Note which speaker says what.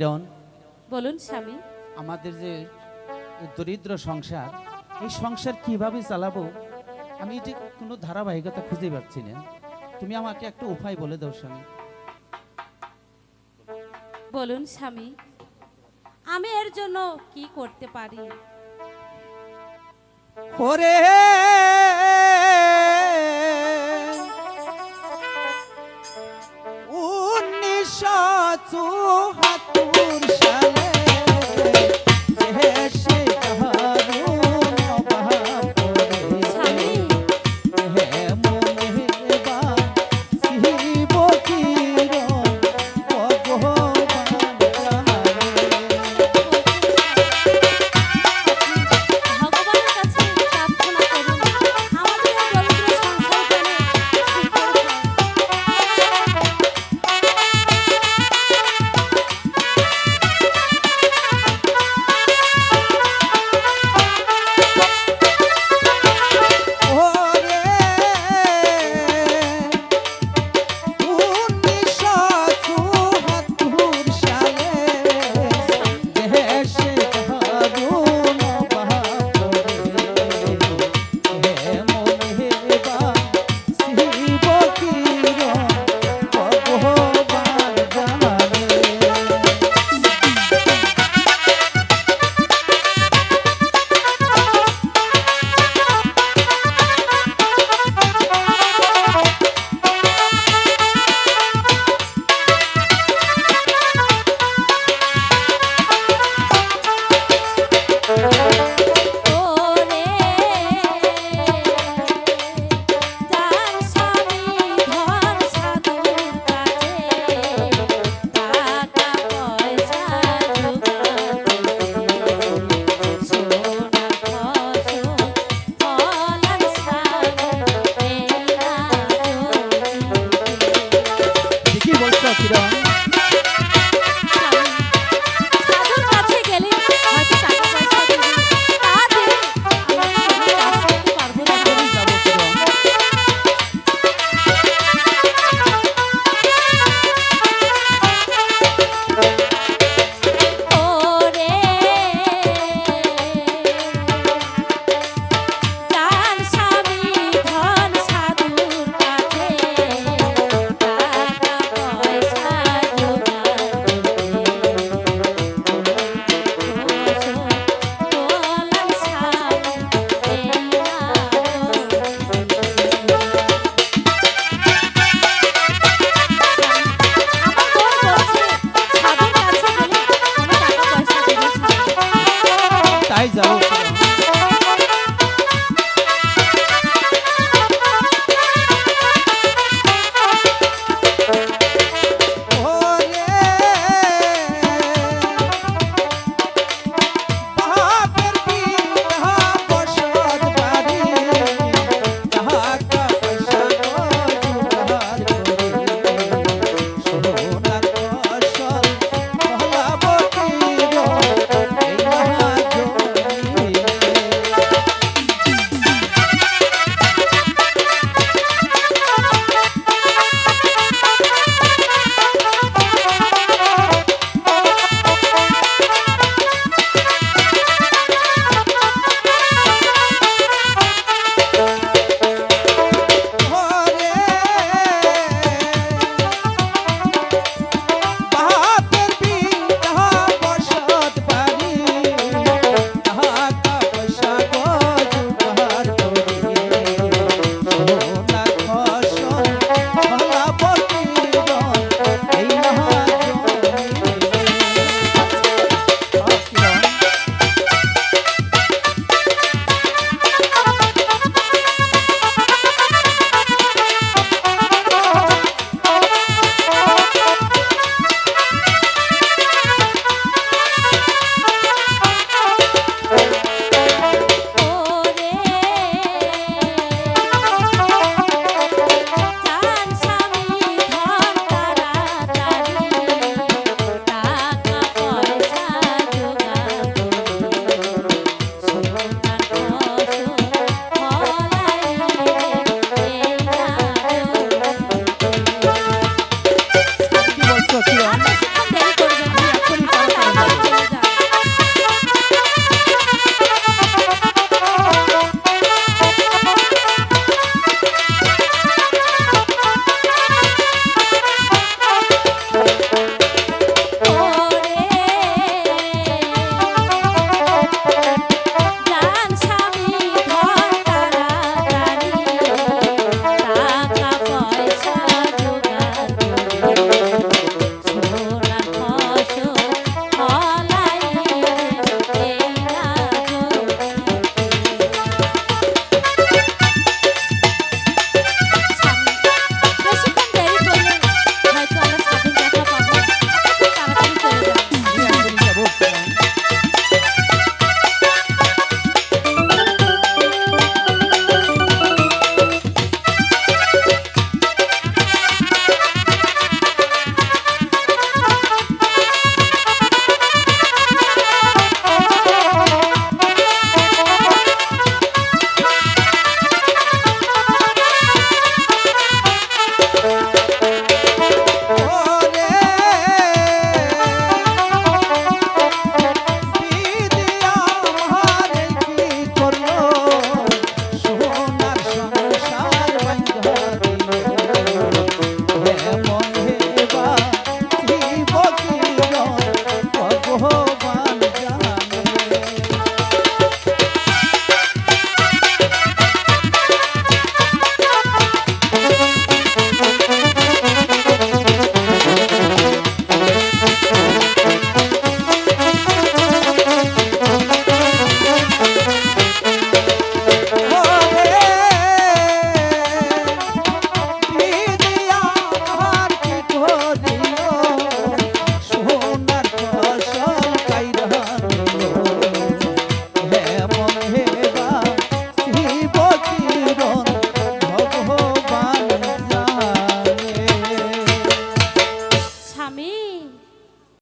Speaker 1: কিরণ?
Speaker 2: বলুন স্বামী।
Speaker 1: আমাদের যে দরিদ্র সংসার এই সংসার কীভাবে চালাবো? আমি যে কোনো ধারাবাহিকতা খুঁজে পাচ্ছি না। তুমি আমাকে একটা উপায় বলে দাও স্বামী।
Speaker 2: বলুন স্বামী। আমি এর জন্য কি করতে পারি?
Speaker 1: ওরে! উনিশশো